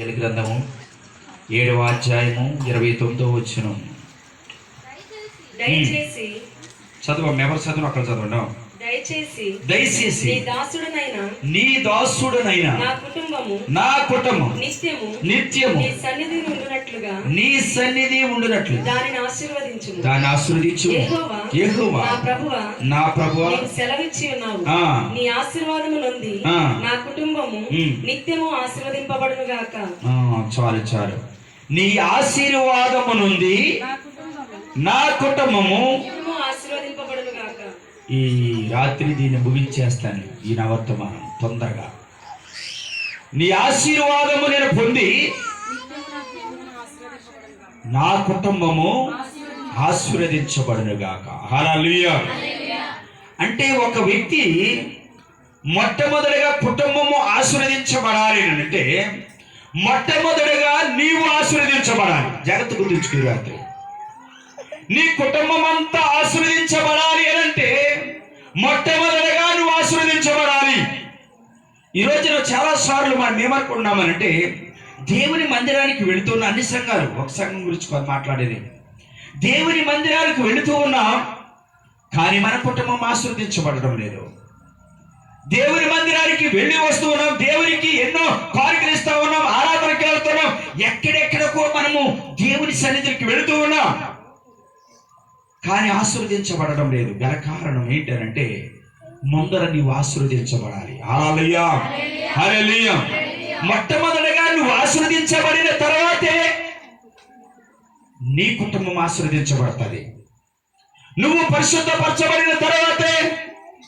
ఏలు గ్రంథము ఏడవ అధ్యాయము ఇరవై తొమ్మిదో వచ్చిన చదవం ఎవరు చదువు అక్కడ చదవండి. దయచేసి దయచేసి నీ దాసుడనైన నీ దాసుడనైన నా కుటుంబము నా కుటుంబం నిత్యము నిత్యము నీ సన్నిధి ఉండునట్లుగా నీ సన్నిధి ఉండునట్లు దానిని ఆశీర్వదించుము దాన్ని ఆశీర్వదించు యెహోవా యెహోవా నా ప్రభువ నా ప్రభువా నీకు సెలవిచ్చి ఉన్నావు. నీ ఆశీర్వాదము ఆ. నా కుటుంబము. నిత్యము ఆశీర్వదింపబడును గాక చాలు చాలు నీ ఆశీర్వాదము నుండి నా కుటుంబము గాక ఈ రాత్రి దీన్ని ముగించేస్తాను. ఈ నవర్తమానం తొందరగా. నీ ఆశీర్వాదము నేను పొంది నా కుటుంబము ఆశీర్వదించబడునుగాక. హల్లెలూయా. అంటే ఒక వ్యక్తి మొట్టమొదటిగా కుటుంబము ఆశీర్వదించబడాలి అని అంటే మొట్టమొదటిగా నీవు ఆశీర్వదించబడాలి. జాగ్రత్త గుర్తుంచుకుని రాత్రి. నీ కుటుంబం అంతా ఆశీర్వదించబడాలి అని అంటే మొట్టమొదటిగా నువ్వు ఆశీర్వదించబడాలి. ఈ రోజున చాలా సార్లు మనం ఏమనుకుంటున్నామనంటే దేవుని మందిరానికి వెళుతున్న అన్ని సంఘాలు ఒక సంఘం గురించి మాట్లాడేది. దేవుని మందిరానికి వెళుతూ ఉన్నాం కానీ మన కుటుంబం ఆశీర్వదించబడడం లేదు. దేవుని మందిరానికి వెళ్ళి వస్తూ ఉన్నాం దేవునికి ఎన్నో కార్యక్రమిస్తూ ఉన్నాం ఆరాధనకి వెళ్తున్నాం ఎక్కడెక్కడికో మనము దేవుని సన్నిధికి వెళుతూ ఉన్నాం. కానీ ఆశీర్వదించబడడం లేదు. గల కారణం ఏంటంటే ముందర నీవు ఆశీర్వదించబడాలి. హల్లెలూయా. మొట్టమొదటిగా నువ్వు ఆశీర్వదించబడిన తర్వాతే నీ కుటుంబం ఆశీర్వదించబడుతుంది. నువ్వు పరిశుద్ధపరచబడిన తర్వాతే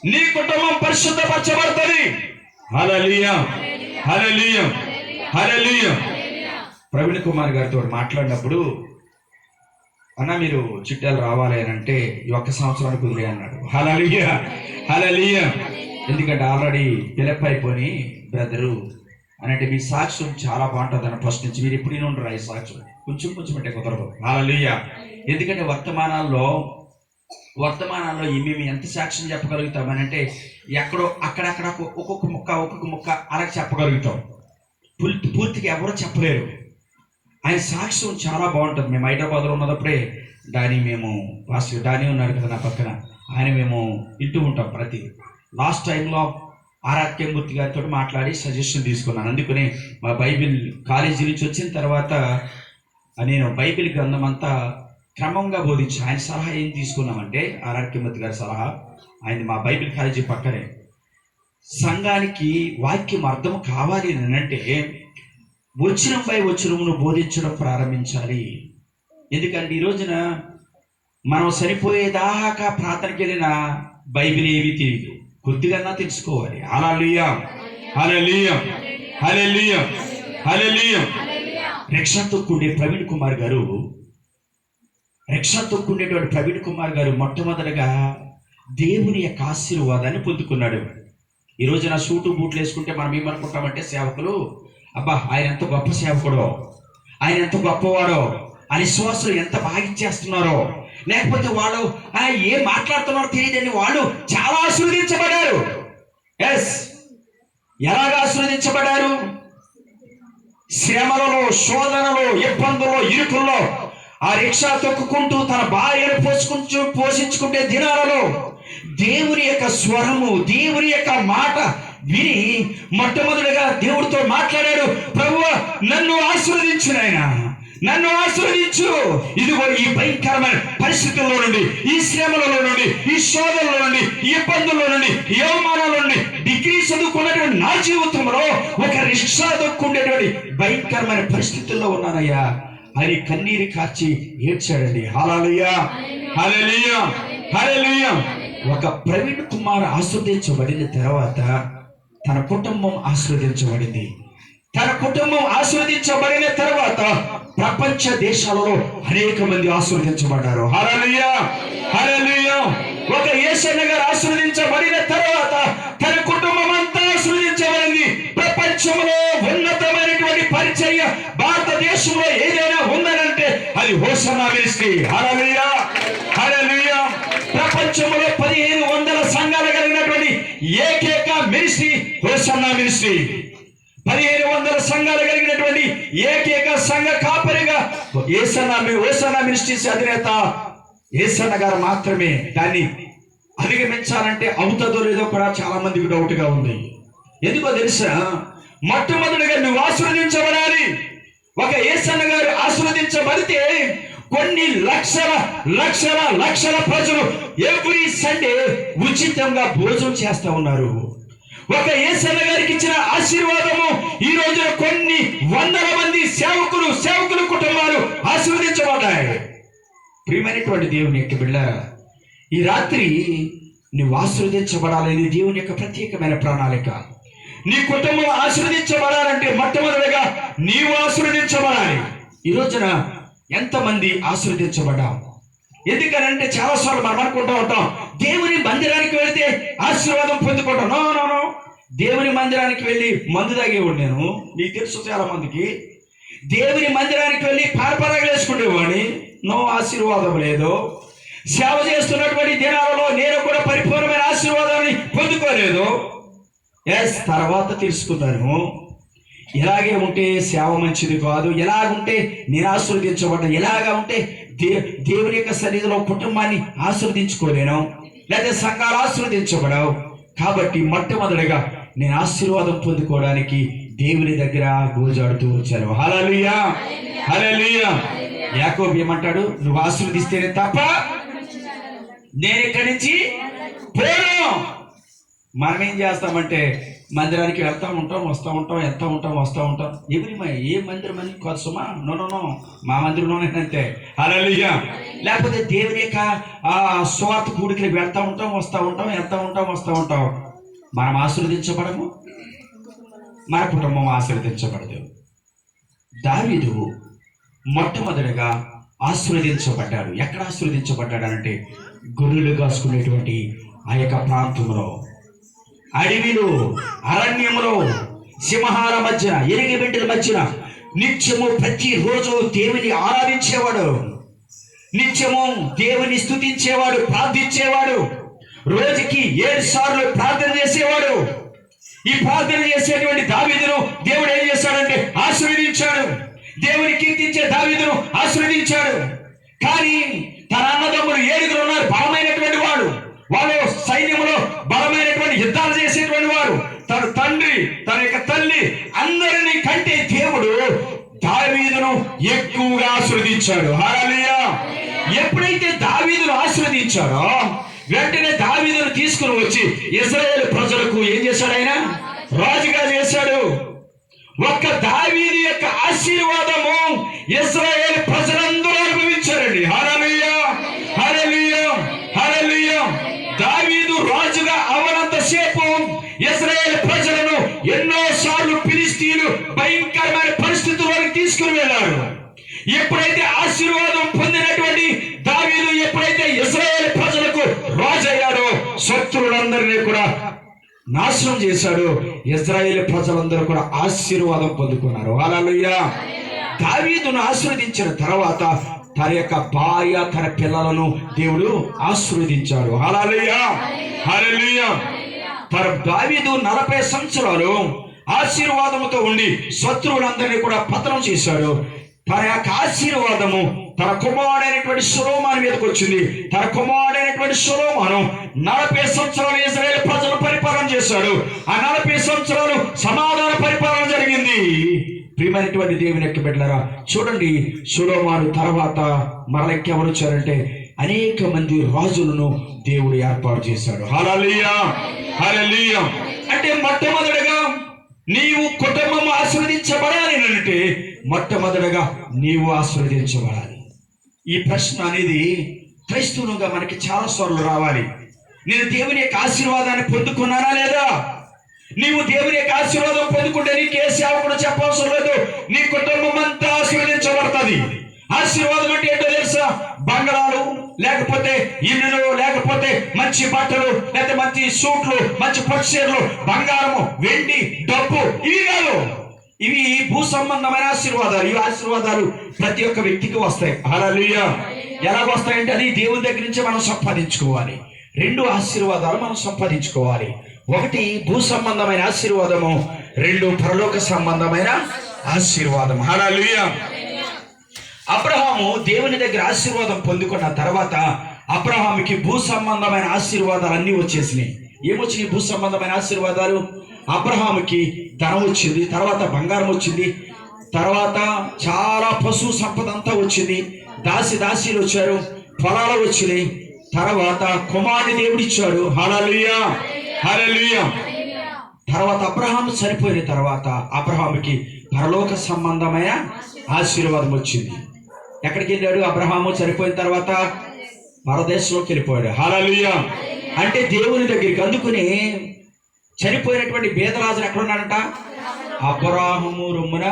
నీ కుటుంబం పరిశుద్ధపరచబడుతుంది. హల్లెలూయా. హల్లెలూయా. హల్లెలూయా. ప్రవీణ్ కుమార్ గారితో మాట్లాడినప్పుడు అన్న మీరు చిట్టాలు రావాలి అని అంటే ఈ ఒక్క సంవత్సరానికి కుదిరే అన్నాడు. హలలియ హలలియ ఎందుకంటే ఆల్రెడీ పిలప్ అయిపోయి బ్రదరు అంటే మీ సాక్ష్యం చాలా బాగుంటుంది అన్న ఫస్ట్ నుంచి. మీరు ఎప్పుడు ఉండరు ఈ సాక్ష్యం? కొంచెం కొంచెం అంటే కుదరదు. హలలియ ఎందుకంటే వర్తమానాల్లో వర్తమానాల్లో మేము ఎంత సాక్ష్యం చెప్పగలుగుతామని అంటే ఎక్కడో అక్కడక్కడ ఒక్కొక్క ముక్క ఒక్కొక్క ముక్క అలా చెప్పగలుగుతాం. పూర్తి పూర్తిగా ఎవరో చెప్పలేరు. ఆయన సాక్ష్యం చాలా బాగుంటుంది. మేము హైదరాబాద్లో ఉన్నప్పుడే దాని మేము పాస్టర్ డానీ ఉన్నాడు కదా నా పక్కన. ఆయన మేము వింటూ ఉంటాం ప్రతి లాస్ట్ టైంలో ఆరాధ్యమూర్తి గారితో మాట్లాడి సజెషన్ తీసుకున్నాను. అందుకనే మా బైబిల్ కాలేజీ నుంచి వచ్చిన తర్వాత నేను బైబిల్ గ్రంథం అంతా క్రమంగా బోధించి ఆయన సలహా ఏం తీసుకున్నామంటే ఆరాధ్యమూర్తి గారి సలహా. ఆయన మా బైబిల్ కాలేజీ పక్కనే సంఘానికి వాక్యం అర్థం కావాలి అని అంటే వచనంపై వచనమును బోధించడం ప్రారంభించాలి. ఎందుకంటే ఈ రోజున మనం సరిపోయేదాకా ప్రార్థనకి వెళ్ళిన బైబిల్ ఏవి తెలియదు కొద్దిగా తెలుసుకోవాలి. హల్లెలూయా. హల్లెలూయా. హల్లెలూయా. హల్లెలూయా. రక్షణ తొక్కుండే ప్రవీణ్ కుమార్ గారు రక్షణ తొక్కుండేటువంటి ప్రవీణ్ కుమార్ గారు మొట్టమొదటిగా దేవుని యొక్క ఆశీర్వాదాన్ని పొందుకున్నాడు. ఈ రోజున నా సూటు బూట్లు వేసుకుంటే మనం ఏమనుకుంటామంటే సేవకులు అబ్బా ఆయన ఎంత గొప్ప సేవకుడో ఆయన ఎంత గొప్పవాడో ఆ విశ్వాసులు ఎంత బాగిచ్చేస్తున్నారో. లేకపోతే వాళ్ళు ఆ, ఏం మాట్లాడుతున్నారో తెలియదండి. వాళ్ళు చాలా ఆశీర్వదించబడారు ఎస్ ఎలాగ ఆశీర్వదించబడారు శ్రమలలో శోధనలో ఇబ్బందుల్లో ఇరుకుల్లో ఆ రిక్షా తొక్కుకుంటూ తన భార్యను పోసుకుంటూ పోషించుకుంటే దినాలలో దేవుని యొక్క స్వరము దేవుని యొక్క మాట విని మొట్టమొదటిగా దేవుడితో మాట్లాడాడు ప్రభు నన్ను ఆశీర్వదించు ఆయన నన్ను ఆశీర్వదించు. ఇదిగో ఈ భయంకరమైన పరిస్థితుల్లో నుండి ఈ శ్రమలలో నుండి ఈ శోధనలో నుండి ఈ ఇబ్బందుల్లో నుండి ఈ అవమానాల నుండి డిగ్రీ చదువుకున్నటువంటి నా జీవితంలో ఒక రిక్షా దొక్కుండేటువంటి భయంకరమైన పరిస్థితుల్లో ఉన్నానయ్యా. అని కన్నీరు కాచి ఏడ్చాడండి. హాలలుయా హల్లెలూయా. హల్లెలూయా. ఒక ప్రవీణ్ కుమార్ ఆస్వాదించబడిన తర్వాత తన కుటుంబం ఆస్వాదించబడింది తన కుటుంబం ఆస్వాదించబడిన తర్వాత ప్రపంచ దేశాలలో అనేక మంది ఆస్వాదించబడ్డారు హల్లెలూయా! హల్లెలూయా! ఒక ఏసన్న గారు ఆస్వాదించబడిన తర్వాత తన కుటుంబం అంతా ఆస్వాదించబడింది ప్రపంచంలో ఉన్నతమైనటువంటి పరిచర్య భారతదేశంలో ఏదైనా ఉందనంటే అది హోసనా మినిస్ట్రీ. హల్లెలూయా! హల్లెలూయా! ప్రపంచంలో పదిహేను వందల సంఘాలు కలిగినటువంటి ఏకే మినిస్ట్రీ హోసన్నా మినిస్ట్రీ. పదిహేను వందల సంఘాలు కలిగినటువంటి ఏకైక సంఘ కాపరిగా ఏసన్న ఓసన్న మినిస్ట్రీస్ అధినేత ఏసన్న గారు మాత్రమే. దాన్ని అధిగమించాలంటే అవుతుందో లేదో కూడా చాలా మందికి డౌట్గా ఉంది. ఎందుకో తెలుసా? మొట్టమొదటిగా నువ్వు ఆశీర్వదించబడాలి. ఒక ఏసన్న గారు ఆశీర్వదించబడితే కొన్ని లక్షల లక్షల లక్షల ప్రజలు ఎవ్రీ సండే ఉచితంగా భోజనం చేస్తా ఉన్నారు. ఒక ఏసన్న గారికి ఇచ్చిన ఆశీర్వాదము ఈ రోజున కొన్ని వందల మంది సేవకులు సేవకుల కుటుంబాలు ఆశీర్వదించబడ్డాయి. ప్రియమైనటువంటి దేవుని యొక్క బిళ్ళారా ఈ రాత్రి నువ్వు ఆశీర్వదించబడాలని దేవుని యొక్క ప్రత్యేకమైన ప్రణాళిక. నీ కుటుంబం ఆశీర్వదించబడాలంటే మొట్టమొదటిగా నీవు ఆశీర్వదించబడాలి. ఈ రోజున ఎంతమంది ఆశీర్వదించబడ్డాం? ఎందుకనంటే చాలా సార్లు మనం అనుకుంటూ ఉంటాం దేవుని మందిరానికి వెళ్తే ఆశీర్వాదం పొందుకోవటం నో నో నో. దేవుని మందిరానికి వెళ్ళి మందు తాగేవాడు నేను. నీకు తెలుసు చాలా మందికి. దేవుని మందిరానికి వెళ్ళి పారపరగలు వేసుకునేవాడిని నో ఆశీర్వాదం లేదు. సేవ చేస్తున్నటువంటి దినాలలో నేను కూడా పరిపూర్ణమైన ఆశీర్వాదాన్ని పొందుకోలేదు. ఎస్ తర్వాత తెలుసుకున్నాను ఇలాగే ఉంటే సేవ మంచిది కాదు ఎలాగుంటే నేను ఆశీర్వదించబడ్డా ఎలాగా ఉంటే దే దేవుని యొక్క సన్నిధిలో కుటుంబాన్ని ఆశీర్వదించుకోలేను లేదా సంఘాలు ఆశీర్వదించబడవు కాబట్టి మొట్టమొదటిగా నేను ఆశీర్వాదం పొందుకోవడానికి దేవుని దగ్గర గోజాడుతూ వచ్చాను. హలలుయా హలలుయా యాకోబు ఏమంటాడు? నువ్వు ఆశీర్వదిస్తేనే తప్ప నేను ఇక్కడి నుంచి పోను. మనం ఏం చేస్తామంటే మందిరానికి వెళ్తూ ఉంటాం వస్తూ ఉంటాం వెళ్తూ ఉంటాం వస్తూ ఉంటాం. ఎవరి ఏ మందిరం అని కోసమా నో మా మందిరంలోనే అంతే. అలలిగా లేకపోతే దేవుని యొక్క ఆ స్వార్థ కూడికి వెళ్తూ ఉంటాం వస్తూ ఉంటాం వెళ్తూ ఉంటాం వస్తూ ఉంటాం. మనం ఆశీర్వదించబడము? మన కుటుంబం ఆశీర్వదించబడదు. దావీదు మొట్టమొదటిగా ఆశీర్వదించబడ్డాడు. ఎక్కడ ఆశీర్వదించబడ్డాడు అంటే గొర్రెలు కాసుకునేటువంటి ఆ యొక్క ప్రాంతంలో. అడవిలో అరణ్యములో సింహాల మధ్యన ఎరిగిబిడ్డల మధ్యన నిత్యము ప్రతిరోజు దేవుని ఆరాధించేవాడు. నిత్యము దేవుని స్థుతించేవాడు ప్రార్థించేవాడు. రోజుకి ఏడు సార్లు ప్రార్థన చేసేవాడు. ఈ ప్రార్థన చేసేటువంటి దావీదును దేవుడు ఏం చేశాడంటే ఆశీర్వదించాడు. దేవుని కీర్తించే దావీదును ఆశీర్వదించాడు. కానీ తన అన్నదమ్ములు ఏడుగురు ఉన్నారు బలమైనటువంటి వాడు వాళ్ళు సైన్యంలో బలమైనటువంటి యుద్ధాలు చేసేటువంటి వారు. తన తండ్రి తన యొక్క తల్లి అందరినీ కంటే దేవుడు దావీదును ఎక్కువగా ఆశీర్వదించాడు. హల్లెలూయా. ఎప్పుడైతే దావీదును ఆశీర్వదించాడో వెంటనే దావీదును తీసుకుని వచ్చి ఇజ్రాయేల్ ప్రజలకు ఏం చేశాడు ఆయన? రాజుగా చేశాడు. ఒక్క దావీది యొక్క ఆశీర్వాదము ఇజ్రాయేల్ ప్రజలందరూ శత్రువులందరినీ కూడా నాశనం చేశాడు. ఇజ్రాయేల్ ప్రజలందరూ కూడా ఆశీర్వాదం పొందుకున్నారు. అలా దావీదును ఆశీర్వదించిన తర్వాత తన యొక్క భార్య తన పిల్లలను దేవుడు ఆశీర్వదించాడు. అలా తన దావీదు నలభై సంవత్సరాలు ఆశీర్వాదముతో ఉండి శత్రువులందరినీ కూడా పతనం చేశాడు. తన యొక్క ఆశీర్వాదము తన కుమారుడైనటువంటి సులోమాను మీదకి వచ్చింది. తన కుమారుడైనటువంటి సులోమాను నలభై సంవత్సరాలు ఇజ్రాయేల్ ప్రజలు పరిపాలన చేశాడు. ఆ నలభై సంవత్సరాలు సమాధాన పరిపాలన జరిగింది. ప్రియమైనటువంటి దేవుని యొక్క బిడ్డలారా చూడండి సులోమాను తర్వాత మరలెక్కి ఎవరు వచ్చారంటే అనేక మంది రాజులను దేవుడు ఏర్పాటు చేశాడు. హల్లెలూయా! హల్లెలూయా! అంటే మొట్టమొదటిగా నీవు కుటుంబం ఆశీర్వదించబడాలి అంటే మొట్టమొదటిగా నీవు ఆశీర్వదించబడాలి. ఈ ప్రశ్న అనేది క్రైస్తవులుగా మనకి చాలా సార్లు రావాలి. నేను దేవుని యొక్క ఆశీర్వాదాన్ని పొందుకున్నానా లేదా? నీవు దేవుని యొక్క ఆశీర్వాదం పొందుకుంటే నీకు ఏ కూడా చెప్పవసరం లేదు. నీ కుటుంబం అంతా ఆశీర్వదించబడుతుంది. ఆశీర్వాదం అంటే ఏంటో తెలుసా? బంగారాలు లేకపోతే ఇల్లులు లేకపోతే మంచి బట్టలు లేకపోతే మంచి సూట్లు మంచి పక్షేర్లు బంగారము వెండి డబ్బు ఇవి కాదు ఇవి భూ సంబంధమైన ఆశీర్వాదాలు. ఈ ఆశీర్వాదాలు ప్రతి ఒక్క వ్యక్తికి వస్తాయి. అలా ఎలాగ వస్తాయంటే అది దేవుని దగ్గర నుంచి మనం సంపాదించుకోవాలి. రెండు ఆశీర్వాదాలు మనం సంపాదించుకోవాలి. ఒకటి భూ సంబంధమైన ఆశీర్వాదము రెండు పరలోక సంబంధమైన ఆశీర్వాదం హల్లెలూయా. అబ్రహాము దేవుని దగ్గర ఆశీర్వాదం పొందుకున్న తర్వాత అబ్రహాముకి భూ సంబంధమైన ఆశీర్వాదాలు అన్నీ వచ్చేసినాయి. ఏమొచ్చినాయి భూ సంబంధమైన ఆశీర్వాదాలు? అబ్రహాముకి ధనం వచ్చింది తర్వాత బంగారం వచ్చింది తర్వాత చాలా పశు సంపద అంతా వచ్చింది. దాసి దాసీలు వచ్చారు పొలాలు వచ్చినాయి. తర్వాత కుమారుని దేవుడిచ్చాడు. హల్లెలూయా హల్లెలూయా. తర్వాత అబ్రహాం చనిపోయిన తర్వాత అబ్రహాముకి పరలోక సంబంధమైన ఆశీర్వాదం వచ్చింది. ఎక్కడికి వెళ్ళాడు అబ్రహాము? చనిపోయిన తర్వాత పరదేశంలోకి వెళ్ళిపోయాడు. హాలలుయ అంటే దేవుని దగ్గరికి అందుకుని చనిపోయినటువంటి బేదరాజును ఎక్కడ ఉన్నాడంట అబ్రహాము రొమ్మున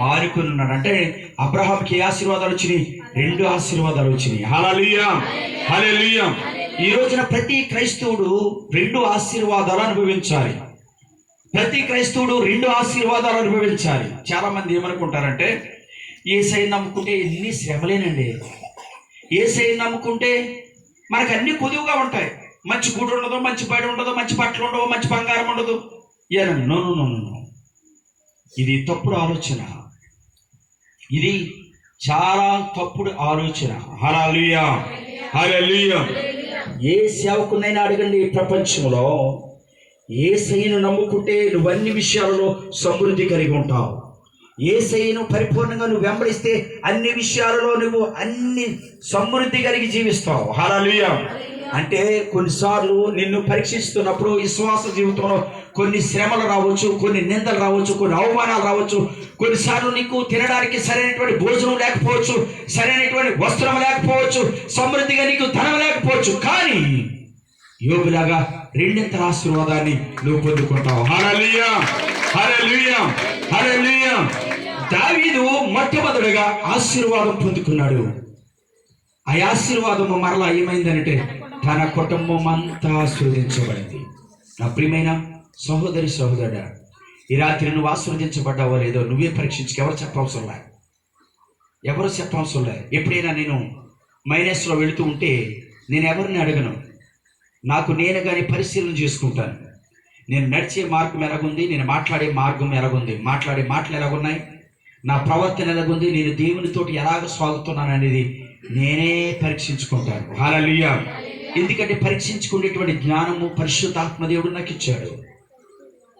ఆనుకుని ఉన్నాడు అంటే అబ్రహాంకి ఏ ఆశీర్వాదాలు వచ్చినాయి? రెండు ఆశీర్వాదాలు వచ్చినాయి. హాలలుయ హాలలుయ ఈ రోజున ప్రతి క్రైస్తవుడు రెండు ఆశీర్వాదాలు అనుభవించాలి. ప్రతి క్రైస్తవుడు రెండు ఆశీర్వాదాలు అనుభవించాలి. చాలా మంది ఏమనుకుంటారంటే ఏసై నమ్ముకుంటే ఎన్ని శ్రమలేనండి. ఏసై నమ్ముకుంటే మనకు అన్ని కొదువుగా ఉంటాయి. మంచి గుడి ఉండదు మంచి బడి ఉండదు మంచి బట్టలు ఉండవు మంచి బంగారం ఉండదు. ఏనండి నో నో నో ఇది తప్పుడు ఆలోచన. ఇది చాలా తప్పుడు ఆలోచన. హరాలుయా హరలుయా ఏ సేవకునైనా అడగండి ఈ ప్రపంచంలో ఏ సైను నమ్ముకుంటే నువ్వు అన్ని విషయాలలో సమృద్ధి కలిగి ఉంటావు. ఏ సైను పరిపూర్ణంగా నువ్వు వెంబడిస్తే అన్ని విషయాలలో నువ్వు అన్ని సమృద్ధి కలిగి జీవిస్తావు. హరాలుయ అంటే కొన్నిసార్లు నిన్ను పరీక్షిస్తున్నప్పుడు విశ్వాస జీవితంలో కొన్ని శ్రమలు రావచ్చు కొన్ని నిందలు రావచ్చు కొన్ని అవమానాలు రావచ్చు. కొన్నిసార్లు నీకు తినడానికి సరైనటువంటి భోజనం లేకపోవచ్చు సరైనటువంటి వస్త్రం లేకపోవచ్చు సమృద్ధిగా నీకు ధనం లేకపోవచ్చు. కానీ యోగులాగా రెండింతల ఆశీర్వాదాన్ని నువ్వు పొందుకుంటావు. దావీదు మొట్టమొదటిగా ఆశీర్వాదం పొందుకున్నాడు. ఆ ఆశీర్వాదము మరలా ఏమైందనంటే తన కుటుంబం అంతా ఆశీర్వదించబడింది నా ప్రియమైన సహోదరి సహోదరుడా ఈ రాత్రి నువ్వు ఆశీర్వదించబడ్డావో లేదో నువ్వే పరీక్షించుకు ఎవరు చెప్పవసరం లే. ఎవరు చెప్పవసరం లే. ఎప్పుడైనా నేను మైనస్లో వెళుతూ ఉంటే నేను ఎవరిని అడగను? నాకు నేను కానీ పరిశీలన చేసుకుంటాను. నేను నడిచే మార్గం ఎలాగుంది? నేను మాట్లాడే మార్గం ఎలాగుంది? మాట్లాడే మాటలు ఎలాగున్నాయి? నా ప్రవర్తన ఎలాగుంది? నేను దేవునితోటి ఎలాగ సాగుతున్నాను అనేది నేనే పరీక్షించుకుంటాను. హాలలియా ఎందుకంటే పరీక్షించుకునేటువంటి జ్ఞానము పరిశుద్ధాత్మ దేవుడు నాకు ఇచ్చాడు.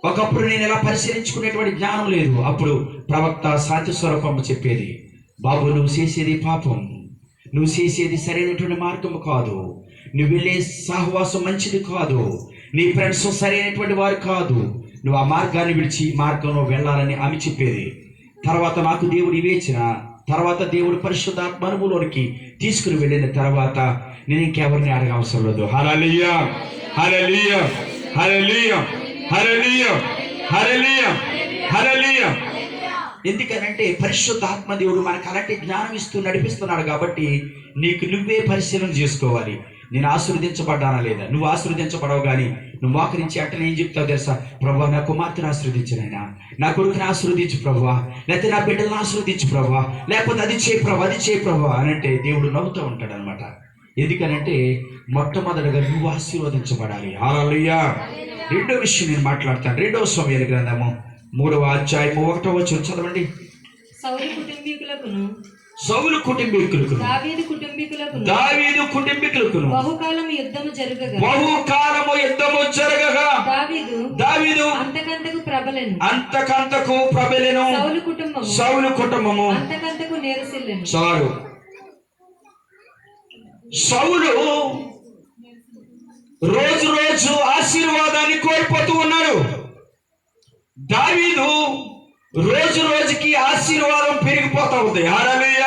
ఒకప్పుడు నేను ఎలా పరిశీలించుకునేటువంటి జ్ఞానం లేదు. అప్పుడు ప్రవక్త శాంతి స్వరూపము చెప్పేది బాబు నువ్వు చేసేది పాపం. నువ్వు చేసేది సరైనటువంటి మార్గం కాదు. నువ్వు వెళ్ళే సహవాసం మంచిది కాదు. నీ ఫ్రెండ్స్ సరైనటువంటి వారు కాదు. నువ్వు ఆ మార్గాన్ని విడిచి ఈ మార్గంలో వెళ్ళాలని ఆమె చెప్పేది. తర్వాత నాకు దేవుడు ఇవేచిన తర్వాత దేవుడు పరిశుద్ధాత్మ అనుభవంలోనికి తీసుకుని వెళ్ళిన తర్వాత నేను ఇంకెవరిని అడగవసరం లేదు. హలలియా హలలియా హలలియా హలలియా హలలియా హలలియా ఎందుకనంటే పరిశుద్ధాత్మ దేవుడు మనకు అలాంటి జ్ఞానం ఇస్తూ నడిపిస్తున్నాడు కాబట్టి నీకు నువ్వే పరిశీలన చేసుకోవాలి. నేను ఆశీర్వదించబడ్డానా లేదా? నువ్వు ఆశీర్వదించబడవు కానీ నువ్వు మోకరించి అట్టనే ఏం చెప్తావు తెలుసా? ప్రభు నా కుమార్తెను ఆశీర్వదించినైనా నా కొడుకుని ఆశీర్వదించు ప్రభు. లేకపోతే నా బిడ్డలను ఆశీర్వదించు ప్రభు. లేకపోతే అది చేయి ప్రభు అది చేయి ప్రభు అని అంటే దేవుడు నవ్వుతూ ఉంటాడు అనమాట ఎందుకనంటే మొట్టమొదటిగా నువ్వు ఆశీర్వదించబడాలి. హాలలుయ్యా రెండో విషయం నేను మాట్లాడతాను. రెండవ సమయాల గ్రంథము. మూడవ అధ్యాయము ఒకటో వచ్చి చదవండి. సౌలు కుటుంబీకులకును. సౌలు కుటుంబీకులకు దావీదు కుటుంబీకులకును. దావీదు కుటుంబీకులకు బహుకాలం యుద్ధము జరుగగా. బహుకాలము యుద్ధము జరగగా. దావీదు దావీదు అంతకంతకు ప్రబలెను. అంతకంతకు ప్రబలెను. సౌలు కుటుంబము సౌలు కుటుంబము. అంతకంతకు నేరసిల్లెను. చాలు. సౌలు రోజు రోజు ఆశీర్వాదాన్ని కోల్పోతూ ఉన్నాడు. దావీదు రోజు రోజుకి ఆశీర్వాదం పెరిగిపోతా ఉంది. హరలుయ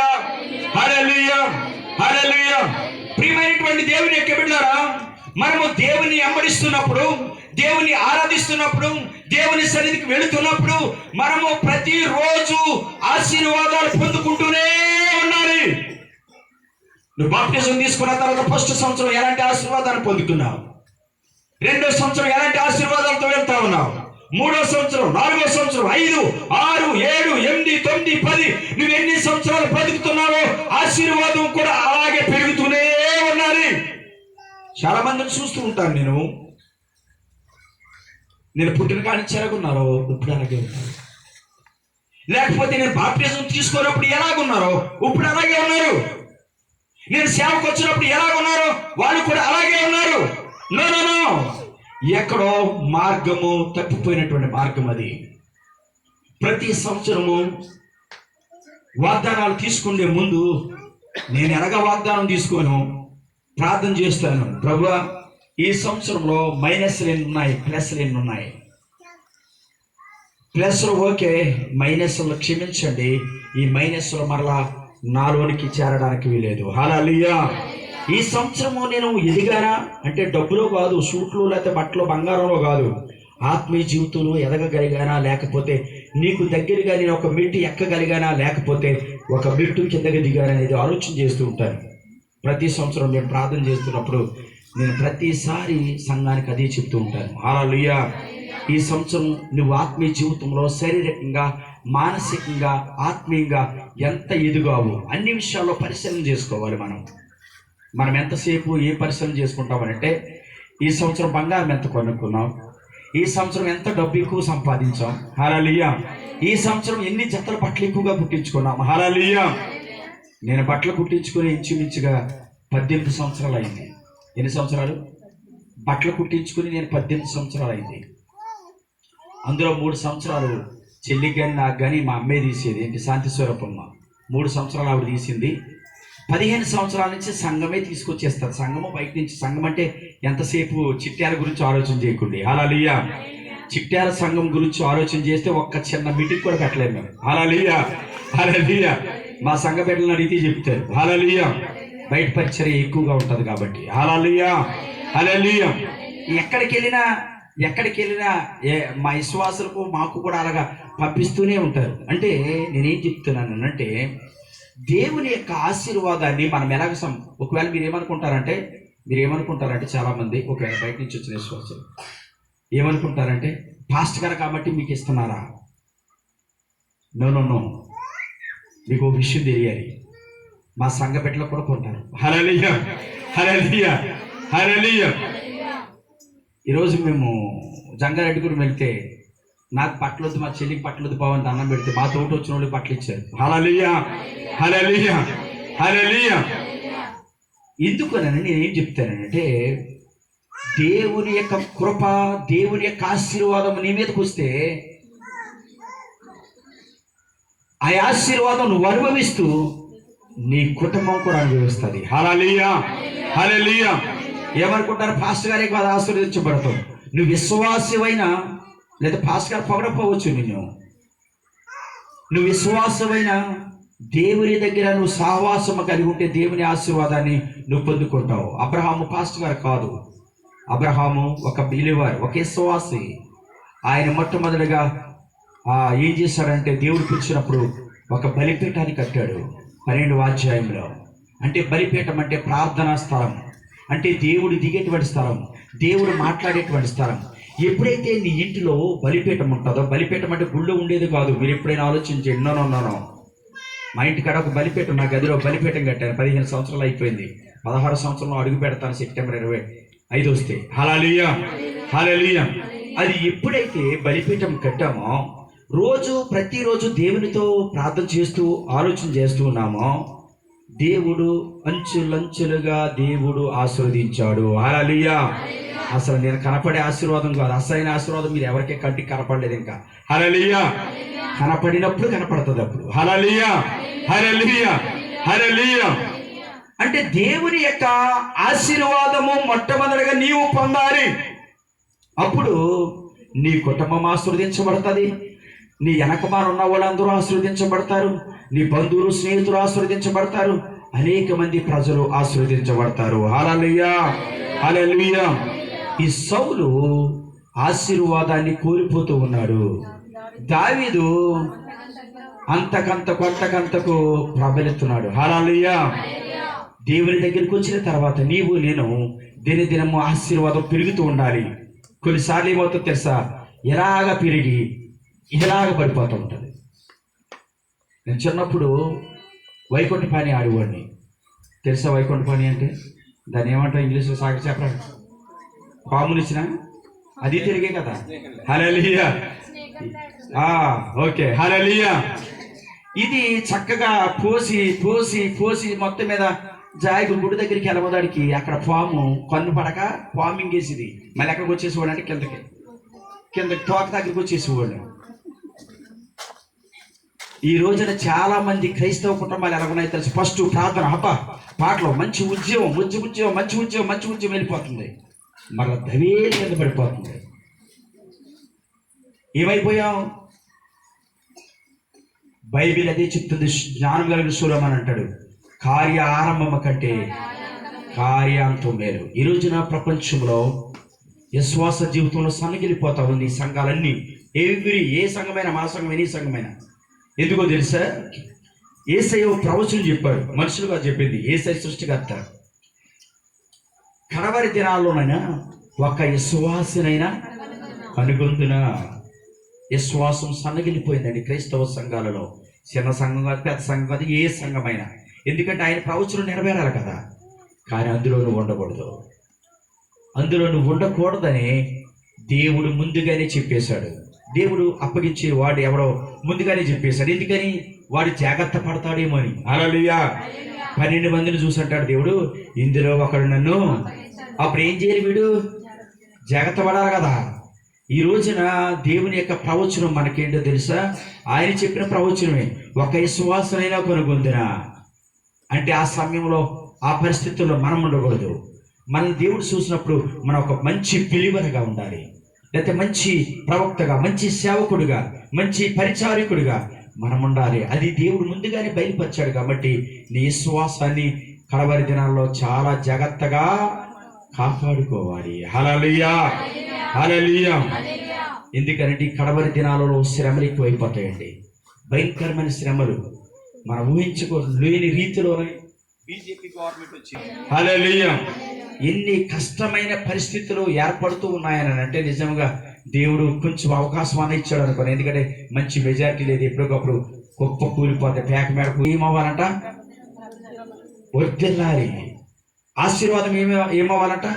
హరలుయ హరలుయ ప్రియమైనటువంటి దేవుని యొక్క మనము దేవుని వెంబడిస్తున్నప్పుడు దేవుని ఆరాధిస్తున్నప్పుడు దేవుని సన్నిధికి వెళుతున్నప్పుడు మనము ప్రతిరోజు ఆశీర్వాదాలు పొందుకుంటూనే నువ్వు బాప్టిజం తీసుకున్న తర్వాత ఫస్ట్ సంవత్సరం ఎలాంటి ఆశీర్వాదాన్ని పొందుకున్నావు? రెండో సంవత్సరం ఎలాంటి ఆశీర్వాదాలతో వెళ్తా ఉన్నావు? మూడో సంవత్సరం నాలుగో సంవత్సరం ఐదు ఆరు ఏడు ఎనిమిది తొమ్మిది పది నువ్వు ఎన్ని సంవత్సరాలు బతుకుతున్నావో ఆశీర్వాదం కూడా అలాగే పెరుగుతూనే ఉన్నది. చాలా మందిని చూస్తూ ఉంటాను నేను. నేను పుట్టిన కానీ చెరగున్నారో ఇప్పుడు అలాగే ఉన్నారు. లేకపోతే నేను బాప్టిజం తీసుకున్నప్పుడు ఎలాగున్నారో ఇప్పుడు అలాగే ఉన్నారు. మీరు సేవకు వచ్చినప్పుడు ఎలాగున్నారో వాళ్ళు కూడా అలాగే ఉన్నారు. నో నో నో ఎక్కడో మార్గము తప్పిపోయినటువంటి మార్గం అది. ప్రతి సంవత్సరము వాగ్దానాలు తీసుకునే ముందు నేను ఎలాగ వాగ్దానం తీసుకోను? ప్రార్థన చేస్తాను. ప్రభు ఈ సంవత్సరంలో మైనస్లు ఎన్ని ఉన్నాయి ప్లస్లు ఎన్ని ఉన్నాయి. ప్లస్లు ఓకే మైనస్లు క్షమించండి. ఈ మైనస్లో మరలా నాలోనికి చేరడానికి వీలేదు. హాలలియా ఈ సంవత్సరము నేను ఎదిగానా? అంటే డబ్బులో కాదు సూట్లు లేకపోతే బట్టలు బంగారంలో కాదు. ఆత్మీయ జీవితంలో ఎదగగలిగానా? లేకపోతే నీకు దగ్గరగా నేను ఒక మెట్టు ఎక్కగలిగానా? లేకపోతే ఒక మెట్టు కిందకి దిగానా అనేది ఆలోచన చేస్తూ ఉంటాను. ప్రతి సంవత్సరం నేను ప్రార్థన చేస్తున్నప్పుడు నేను ప్రతిసారి సంఘానికి అదే చెప్తూ ఉంటాను. హాలలుయ్యా ఈ సంవత్సరం నువ్వు ఆత్మీయ జీవితంలో శారీరకంగా మానసికంగా ఆత్మీయంగా ఎంత ఎదుగావు అన్ని విషయాల్లో పరిశీలన చేసుకోవాలి మనం. మనం ఎంతసేపు ఏ పరిశీలన చేసుకుంటామనంటే ఈ సంవత్సరం బంగారం ఎంత కొనుక్కున్నాం? ఈ సంవత్సరం ఎంత డబ్బు ఎక్కువ సంపాదించాం? హాలలియా. ఈ సంవత్సరం ఎన్ని జతల బట్టలు ఎక్కువగా కుట్టించుకున్నాం? హాలలియా. నేను బట్టలు కుట్టించుకుని ఇంచుమించుగా పద్దెనిమిది సంవత్సరాలు అయింది. ఎన్ని సంవత్సరాలు? బట్టలు కుట్టించుకుని నేను పద్దెనిమిది సంవత్సరాలు అయింది. అందులో మూడు సంవత్సరాలు చెల్లికి కానీ నాకు కానీ మా అమ్మే తీసేది ఏంటి శాంతి స్వరూపమ్మ. మూడు సంవత్సరాలు ఆవిడ తీసింది. పదిహేను సంవత్సరాల నుంచి సంఘమే తీసుకొచ్చేస్తారు. సంఘము బయట నుంచి సంఘం అంటే ఎంతసేపు చిట్టాల గురించి ఆలోచన చేయకండి. హలాలియా. చిట్యాల సంఘం గురించి ఆలోచన చేస్తే ఒక్క చిన్న మీటింగ్ కూడా పెట్టలేము మేము. హలాలియా. అలా మా సంఘ బిడ్డలను అడిగితే చెప్తారు. అలా బయట పరిచర్య ఎక్కువగా ఉంటుంది కాబట్టి. అలా అలా ఎక్కడికి వెళ్ళినా ఎక్కడికి వెళ్ళినా ఏ మా విశ్వాసులకు మాకు కూడా అలాగా పంపిస్తూనే ఉంటారు. అంటే నేనేం చెప్తున్నాను అంటే దేవుని యొక్క ఆశీర్వాదాన్ని మనం ఎలాగ సం ఒకవేళ మీరు ఏమనుకుంటారంటే మీరు ఏమనుకుంటారంటే చాలామంది ఒకవేళ బయట నుంచి వచ్చిన విశ్వాసులు ఏమనుకుంటారంటే పాస్ట్ గారు కాబట్టి మీకు ఇస్తున్నారా? No no no. మీకు ఒక విషయం తెలియాలి. మా సంఘ పెట్టలో కూడా కొంటారు. హరలియ హరలియ హరలియ ఈరోజు మేము జంగారెడ్డిగూడెం వెళ్తే నాకు బట్టలొద్దు మా చెల్లికి బట్టలొద్దు బావని దండం పెడితే మా తోట వచ్చిన వాళ్ళకి బట్టలు ఇచ్చారు. హలలియ హలలియ హలలియ ఎందుకనని నేనేం చెప్తానంటే దేవుని యొక్క కృప దేవుని యొక్క ఆశీర్వాదం నీ మీదకి వస్తే ఆ ఆశీర్వాదం నువ్వు అనుభవిస్తూ నీ కుటుంబం కూడా అనుభవిస్తుంది. హలలియ హలలియ ఏమనుకుంటారు? పాస్టర్ గారే కాదు ఆశీర్వదించబడతాం నువ్వు విశ్వాసమైనా లేదా పాస్టర్ గారు పొగడపోవచ్చు నిన్ను. నువ్వు విశ్వాసమైన దేవుని దగ్గర నువ్వు సహవాసము కలిగి ఉంటే దేవుని ఆశీర్వాదాన్ని నువ్వు పొందుకుంటావు. అబ్రహాము పాస్టర్ గారు కాదు. అబ్రహాము ఒక బిలివర్ ఒక విశ్వాసి. ఆయన మొట్టమొదటిగా ఏం చేశాడంటే దేవుడు పిలిచినప్పుడు ఒక బలిపీఠాన్ని కట్టాడు. పన్నెండు అధ్యాయంలో. అంటే బలిపీఠం అంటే ప్రార్థనా స్థలం. అంటే దేవుడు దిగేటువంటి స్థలం దేవుడు మాట్లాడేటువంటి స్థలం. ఎప్పుడైతే నీ ఇంటిలో బలిపీఠం ఉంటుందో బలిపీఠం అంటే గుళ్ళో ఉండేది కాదు. మీరు ఎప్పుడైనా ఆలోచించండి నో నో మా ఇంటి మా ఇంటికాడ ఒక బలిపీఠం నా గదిలో బలిపీఠం కట్టాను. పదిహేను సంవత్సరాలు అయిపోయింది. పదహారు సంవత్సరంలో అడుగు పెడతాను సెప్టెంబర్ ఇరవై ఐదు వస్తే. హలాలియ! హలాలియ! అది ఎప్పుడైతే బలిపీఠం కట్టామో రోజు ప్రతిరోజు దేవునితో ప్రార్థన చేస్తూ ఆలోచన చేస్తూ ఉన్నామో దేవుడు అంచులంచులుగా దేవుడు ఆశీర్వదించాడు. హలలియా అసలు నేను కనపడే ఆశీర్వాదం కాదు. అసలైన ఆశీర్వాదం మీరు ఎవరికే కంటికి కనపడలేదు ఇంకా. హలలియ కనపడినప్పుడు కనపడుతుంది అప్పుడు. హలలియా హరలియా హరలియా అంటే దేవుని యొక్క ఆశీర్వాదము మొట్టమొదటిగా నీవు పొందాలి. అప్పుడు నీ కుటుంబం ఆశీర్వదించబడుతుంది. నీ వెనకమాన ఉన్న వాళ్ళందరూ ఆశీర్వదించబడతారు. నీ బంధువులు స్నేహితులు ఆశీర్వదించబడతారు. అనేక మంది ప్రజలు ఆశీర్వదించబడతారు. హలలుయా హలలుయా ఈ సౌలు ఆశీర్వాదాన్ని కోల్పోతూ ఉన్నాడు. దావీదు అంతకంత కొంతకంతకు ప్రబలుతున్నాడు హలలుయా దేవుని దగ్గరికి వచ్చిన తర్వాత నీవు నేను దినదినము ఆశీర్వాదం పెరుగుతూ ఉండాలి. కొన్నిసార్లు ఏమవుతుందో తెలుసా? ఎలాగ పెరిగి ఇలాగ పడిపోతూ ఉంటుంది. నేను చిన్నప్పుడు వైకుంఠ పాని ఆడేవాడిని. తెలుసా వైకుంఠపాణి అంటే? దాన్ని ఏమంటారు ఇంగ్లీష్లో సాగర్ చెప్పరా? పాములు ఇచ్చిన? అది తిరిగే కదా? Hallelujah okay hallelujah. ఇది చక్కగా పోసి పోసి పోసి మొత్తం మీద జాయిగు గుడి దగ్గరికి వెళ్ళబోదాడికి అక్కడ పాము కన్ను పడక పాము మింగేసింది. మళ్ళీ ఎక్కడికి వచ్చేసేవాడు అంటే కిందకి. కింద తోక దగ్గరికి వచ్చేసేవాడు. ఈ రోజున చాలా మంది క్రైస్తవ కుటుంబాలు ఎలా తెలుసు. ఫస్ట్ ప్రార్థన అబ్బా పాటలు మంచి ఉద్యమం మంచి ఉద్యమం మంచి ఉద్యమం మంచి ఉద్యమం వెళ్ళిపోతుంది. మరలా దవేలు కింద పడిపోతుంది. ఏమైపోయాం? బైబిల్ అదే చెప్తుంది జ్ఞానం కలిగిన సూరం అని అంటాడు. కార్య ఆరంభం కంటే కార్యాంతం మేలు ఈ రోజున ప్రపంచంలో విశ్వాస జీవితంలో సన్నగిలిపోతా ఉంది ఈ సంఘాలన్నీ. ఎవ్రీ ఏ సంఘమైన మా సంఘమైన ఈ సంఘమైన. ఎందుకో తెలుసా? ఏసై ఓ ప్రవచనం చెప్పాడు. మనుషులుగా చెప్పింది. ఏసై సృష్టికర్త. కడవరి దినాల్లోనైనా ఒక విశ్వాసినైనా కనుగొందున విశ్వాసం సన్నగిలిపోయిందండి క్రైస్తవ సంఘాలలో. చిన్న సంఘం కాదు పెద్ద సంఘం కాదు ఏ సంఘమైనా. ఎందుకంటే ఆయన ప్రవచనం నెరవేరాలి కదా. కానీ అందులో నువ్వు ఉండకూడదు. అందులో నువ్వు ఉండకూడదని దేవుడు ముందుగానే చెప్పేశాడు. దేవుడు అప్పగించే వాడు ఎవరో ముందుగానే చెప్పేశాడు. ఎందుకని? వాడు జాగ్రత్త పడతాడేమో అని. అలలుయా పన్నెండు మందిని చూసంటాడు దేవుడు. ఇందులో ఒకడు నన్ను అప్పుడు ఏం చేయాలి వీడు? జాగ్రత్త పడాలి కదా. ఈ రోజున దేవుని యొక్క ప్రవచనం మనకేంటో తెలుసా? ఆయన చెప్పిన ప్రవచనమే ఒక విశ్వాసమైనా కొనుగొందిన? అంటే ఆ సమయంలో ఆ పరిస్థితుల్లో మనం ఉండకూడదు. మన దేవుడు చూసినప్పుడు మనం ఒక మంచి పిలివరగా ఉండాలి. లేకపోతే మంచి ప్రవక్తగా మంచి సేవకుడిగా మంచి పరిచారకుడిగా మనం ఉండాలి అది దేవుడు ముందుగానే బయలుపరిచాడు కాబట్టి నీ విశ్వాసాన్ని కడవరి దినాల్లో చాలా జాగ్రత్తగా కాపాడుకోవాలి. హలలియా హలలియా ఎందుకంటే కడవరి దినాలలో శ్రమలు ఎక్కువైపోతాయండి. భయంకరమైన శ్రమలు. మనం ఊహించుకో లేని రీతిలోనే బీజేపీ గవర్నమెంట్ వచ్చింది. హలలియా ఎన్ని కష్టమైన పరిస్థితులు ఏర్పడుతూ ఉన్నాయని అంటే నిజంగా దేవుడు కొంచెం అవకాశం అన్న ఇచ్చాడు అనుకోని ఎందుకంటే మంచి మెజారిటీ లేదు. ఎప్పటికప్పుడు గొప్ప కూలిపోతే పేక మేడకు ఏమవ్వాలంట? వర్దిల్లాలి ఆశీర్వాదం ఏమే ఏమవ్వాలంట?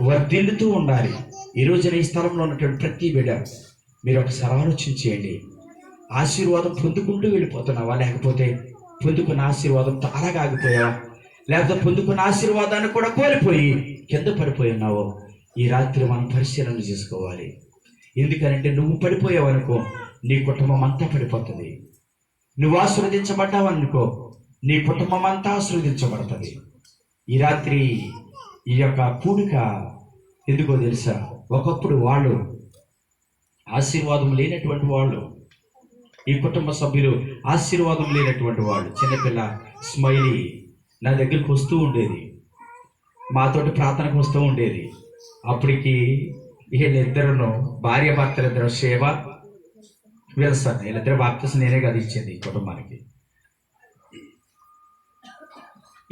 వర్దిల్లుతూ ఉండాలి. ఈ రోజున ఈ స్థలంలో ఉన్నటువంటి ప్రతి బిడ్డ మీరు ఒకసారి ఆలోచించేయండి ఆశీర్వాదం పొందుకుంటూ వెళ్ళిపోతున్నావా? లేకపోతే పొందుకున్న ఆశీర్వాదం తారగా ఆగిపోయావా లేకపోతే పొందుకున్న ఆశీర్వాదాన్ని కూడా కోల్పోయి కింద పడిపోయి ఉన్నావు. ఈ రాత్రి మనం పరిశీలన చేసుకోవాలి. ఎందుకంటే నువ్వు పడిపోయావు అనుకో నీ కుటుంబం అంతా పడిపోతుంది. నువ్వు ఆశీర్వదించబడ్డావు అనుకో నీ కుటుంబం అంతా ఆశీర్వదించబడుతుంది. ఈ రాత్రి ఈ యొక్క కూడిక ఎందుకో తెలుసా? ఒకప్పుడు వాళ్ళు ఆశీర్వాదం లేనటువంటి వాళ్ళు. ఈ కుటుంబ సభ్యులు ఆశీర్వాదం లేనటువంటి వాళ్ళు. చిన్నపిల్ల స్మైలీ నా దగ్గరికి వస్తూ ఉండేది. మాతోటి ప్రార్థనకు వస్తూ ఉండేది. అప్పటికి వీళ్ళిద్దరును భార్య భర్తలిద్దరు సేవ వెళ్తాను వీళ్ళిద్దరు వాక్యస్ నేనే కదా ఇచ్చింది కుటుంబానికి.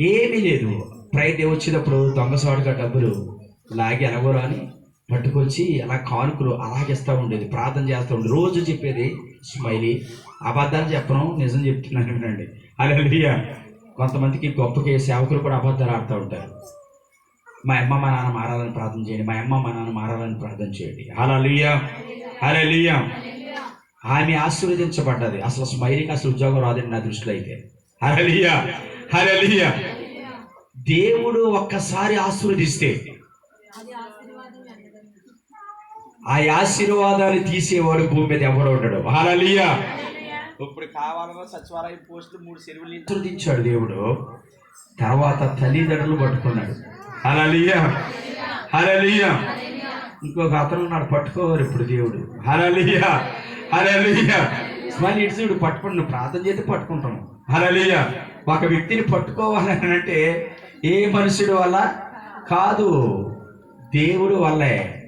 ఏమీ లేదు. ఫ్రైడే వచ్చేటప్పుడు దొంగసాడుగా డబ్బులు లాగి ఎలాగోరా అని పట్టుకొచ్చి అలా కానుకలు అలాగేస్తూ ఉండేది. ప్రార్థన చేస్తూ ఉండేది. రోజు చెప్పేది స్మైలీ అబద్ధాలు చెప్పను నిజం చెప్తున్నాను వినండి. అలా కొంతమందికి గొప్పకి సేవకులు కూడా అబద్ధాలు ఆడుతూ ఉంటారు. మా అమ్మ మా నాన్న మారాలని ప్రార్థన చేయండి. మా అమ్మ మా నాన్న మారాలని ప్రార్థన చేయండి. అలా లియా అలా లియా ఆమె ఆశీర్వదించబడ్డది. అసలు స్మైలింగ్ అసలు ఉద్యోగం రాదండి నా దృష్టిలో అయితే. హరలియా హరలియా దేవుడు ఒక్కసారి ఆశీర్వదిస్తే ఆ ఆశీర్వాదాన్ని తీసేవాడు భూమి మీద ఎవరు ఉండడు. హరలియా ఇప్పుడు కావాలన్నా సచివాలయం పోస్టులు మూడు చెరువులు ఆశీర్వదించాడు దేవుడు. తర్వాత తల్లిదండ్రులు పట్టుకున్నాడు. హలలియ హలలియ ఇంకొక అతను ఉన్నాడు పట్టుకోవాలి ఇప్పుడు దేవుడు. హరలియా హలలియ మళ్ళీ ఇటు చూడు పట్టుకుని నువ్వు ప్రార్థన చేస్తే పట్టుకుంటాను హలలియ ఒక వ్యక్తిని పట్టుకోవాలని అంటే ఏ మనుషుడు వల్ల? కాదు. దేవుడు వల్లే.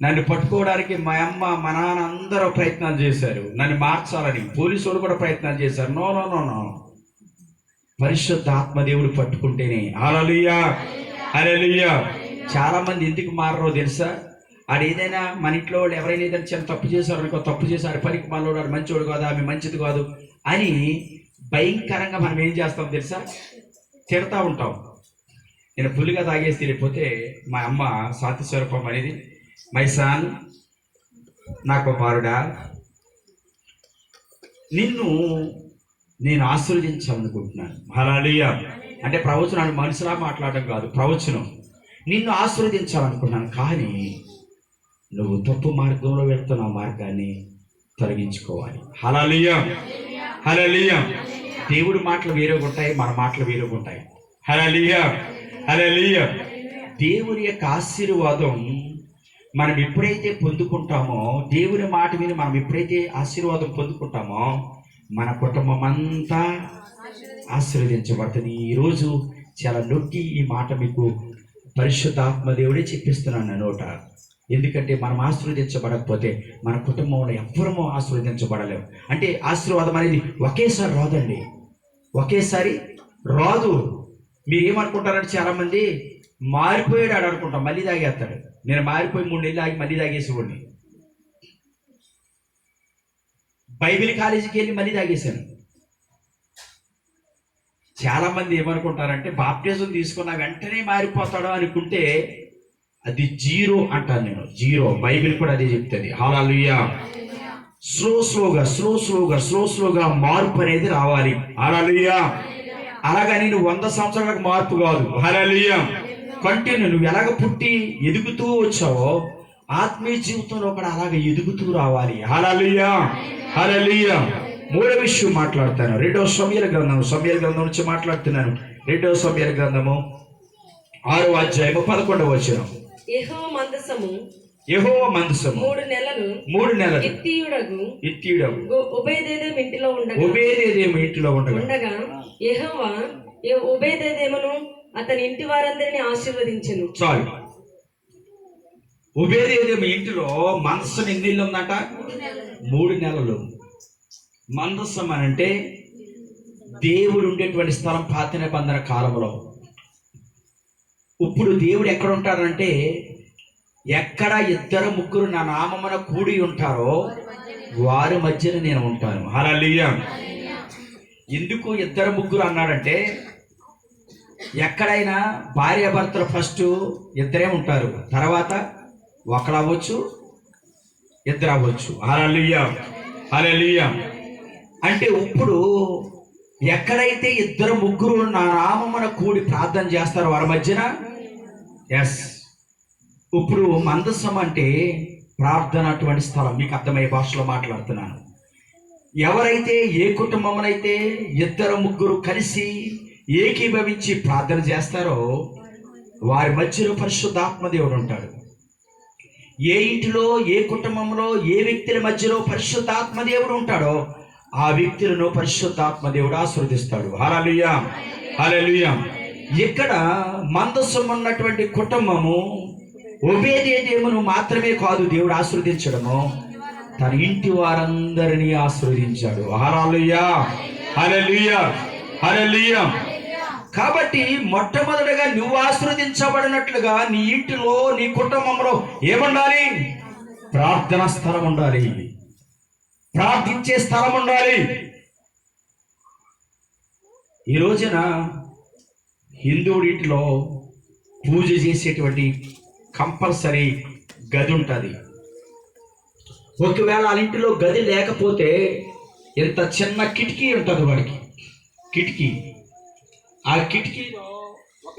నన్ను పట్టుకోవడానికి మా అమ్మ మా నాన్న అందరూ ప్రయత్నాలు చేశారు. నన్ను మార్చాలని. పోలీసు కూడా ప్రయత్నాలు చేశారు. నో నో నో నో పరిశుద్ధ ఆత్మదేవుడు పట్టుకుంటేనే. Alleluia hallelujah! చాలా మంది ఎందుకు మారరో తెలుసా? ఆడు ఏదైనా మన ఇంట్లో వాళ్ళు ఎవరైనా ఏదైనా చిన్న తప్పు చేశారు అనుకో తప్పు చేశారు పనికి మనోడు ఆడు మంచివాడు కాదు ఆమె మంచిది కాదు అని భయంకరంగా మనం ఏం చేస్తాం తెలుసా? తిడతా ఉంటాం. నేను పులిగా తాగేసి తిరిగిపోతే మా అమ్మ సాతి స్వరూపం అనేది మైసాన్ నా కుమారుడా నిన్ను నేను ఆశీర్వదించాలనుకుంటున్నాను. హలాలియ అంటే ప్రవచనాన్ని మనుషులా మాట్లాడడం కాదు ప్రవచనం. నిన్ను ఆశీర్వదించాలనుకున్నాను కానీ నువ్వు తప్పు మార్గంలో వెళ్తున్న మార్గాన్ని తొలగించుకోవాలి. హలాలియ హలలియ దేవుడి మాటలు వేరేగా ఉంటాయి మన మాటలు వేరేగా ఉంటాయి. హలలియ హలలియ దేవుని యొక్క ఆశీర్వాదం మనం ఎప్పుడైతే పొందుకుంటామో దేవుని మాట మీద మనం ఎప్పుడైతే ఆశీర్వాదం పొందుకుంటామో మన కుటుంబం అంతా ఆశీర్వదించబడుతుంది. ఈరోజు చాలా నొక్కి ఈ మాట మీకు పరిశుద్ధాత్మ దేవుడే చెప్పిస్తున్నాను నోట. ఎందుకంటే మనం ఆశీర్వదించబడకపోతే మన కుటుంబంలో ఎవ్వరము ఆశీర్వదించబడలేము అంటే ఆశీర్వాదం అనేది ఒకేసారి రాదండి. ఒకేసారి రాదు. మీరు ఏమనుకుంటారంటే చాలామంది? మారిపోయాడు ఆడు అనుకుంటాం మళ్ళీ తాగేస్తాడు. నేను మారిపోయి మూడు నెలలు ఆగి మళ్ళీ తాగేసేవాడిని. బైబిల్ కాలేజీకి వెళ్ళి మళ్ళీ తాగేశాను. చాలా మంది ఏమనుకుంటారంటే బాప్టిజం తీసుకున్న వెంటనే మారిపోతాడు అనుకుంటే అది జీరో అంటాను నేను జీరో. బైబిల్ కూడా అదే చెప్తుంది. హాలూయా స్లో స్లోగా స్లో స్లోగా స్లో స్లోగా మార్పు అనేది రావాలి. హాలూయా అలాగని నువ్వు వంద సంవత్సరాలకు మార్పు కాదు. హాలూయా కంటిన్యూ నువ్వు ఎలాగ పుట్టి ఎదుగుతూ వచ్చావో ఆత్మీయ జీవితంలో కూడా అలాగ ఎదుగుతూ రావాలి. హాలలుయా హాలలుయా మూడో విషయం మాట్లాడతాను. రెండో సమయాల గ్రంథం సమయాల గ్రంథం నుంచి మాట్లాడుతున్నాను. రెండో సమయాల గ్రంథము ఆరో అధ్యాయము పదకొండవ వచనం. యెహోవా మందసము యెహోవా మందసము. మూడు నెలలు మూడు నెలలు. ఎత్తియుడగు. ఇత్తియుడవు ఉభయదేదేం ఇంటిలో ఉండగా. ఉబేదేదేమో ఇంటిలో ఉండగా. ఉండగా యెహోవా ఉభయదేదేమను అతని ఇంటి వారందరిని ఆశీర్వదించెను. చాలు ఉబేదేదేమో ఇంటిలో మనస్సు ఎన్ని నెలలు ఉందంట? మూడు నెలలు. మనస్సం అని అంటే దేవుడు ఉండేటువంటి స్థలం పాత నిబంధన కాలంలో. ఇప్పుడు దేవుడు ఎక్కడ ఉంటారంటే ఎక్కడ ఇద్దరు ముగ్గురు నా నామమున కూడి ఉంటారో వారి మధ్యన నేను ఉంటాను. హల్లెలూయా ఎందుకు ఇద్దరు ముగ్గురు అన్నాడంటే ఎక్కడైనా భార్య భర్తలు ఫస్ట్ ఇద్దరే ఉంటారు. తర్వాత ఒకడు అవ్వచ్చు ఇద్దరు అవ్వచ్చు హల్లెలూయా హల్లెలూయా. అంటే ఇప్పుడు ఎక్కడైతే ఇద్దరు ముగ్గురు నా నామమున కూడి ప్రార్థన చేస్తారో వారి మధ్యన? ఎస్ ఇప్పుడు మందసం అంటే ప్రార్థన అటువంటి స్థలం. మీకు అర్థమయ్యే భాషలో మాట్లాడుతున్నాను. ఎవరైతే ఏ కుటుంబమునైతే ఇద్దరు ముగ్గురు కలిసి ఏకీభవించి ప్రార్థన చేస్తారో వారి మధ్యలో పరిశుద్ధాత్మ దేవుడు ఉంటాడు. ఏ ఇంటిలో ఏ కుటుంబంలో ఏ వ్యక్తుల మధ్యలో పరిశుద్ధాత్మ దేవుడు ఉంటాడో ఆ వ్యక్తులను పరిశుద్ధాత్మ దేవుడు ఆశీర్వదిస్తాడు. హలలుయా హలలుయా ఇక్కడ మందస్సు ఉన్నటువంటి కుటుంబము ఒబేదేదేమును మాత్రమే కాదు దేవుడు ఆశీర్వదించడము. తన ఇంటి వారందరినీ ఆశీర్వదించాడు. హలలుయా హలలుయా హలలుయా కాబట్టి మొట్టమొదటిగా నువ్వు ఆశీర్వదించబడినట్లుగా నీ ఇంటిలో నీ కుటుంబంలో ఏముండాలి? ప్రార్థన స్థలం ఉండాలి. ప్రార్థించే స్థలం ఉండాలి. ఈ రోజున హిందువుడి ఇంటిలో పూజ చేసేటువంటి కంపల్సరీ గది ఉంటుంది. ఒకవేళ వాళ్ళ ఇంటిలో గది లేకపోతే ఇంత చిన్న కిటికీ ఉంటుంది వాడికి. కిటికీ. ఆ కిటికీలో ఒక